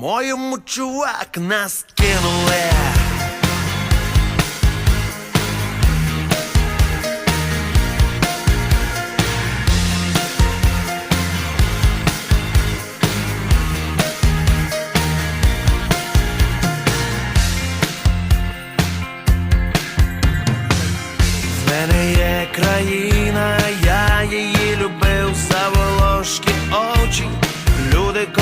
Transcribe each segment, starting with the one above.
По-моєму, чувак, нас кинули. Країна,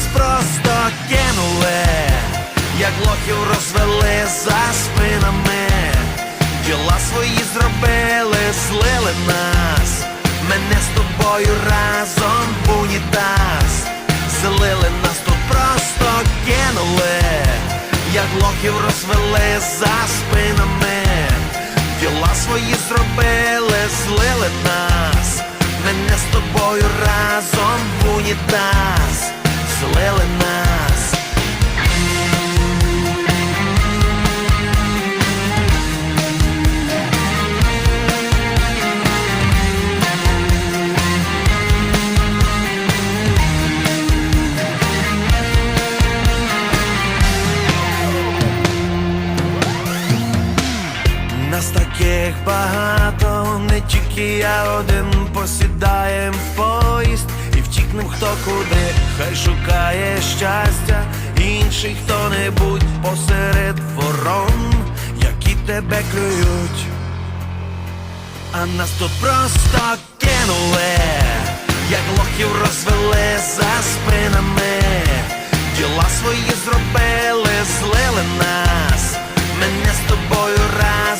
нас просто кинули, як лохів розвели за спинами, діла свої зробили, злили нас, мене з тобою разом в унітаз. Злили нас тут просто кинули, як лохів розвели за спинами, діла свої зробили, злили нас, мене з тобою разом в унітаз, злили нас. Нас таких багато, не тільки я один посідаєм в поїзд і втікнем хто куди, хай шукає щастя інших хто-небудь посеред ворон, які тебе клюють, а нас тут просто кинули, як лохів розвели за спинами, діла свої зробили, злили нас, мене з тобою раз.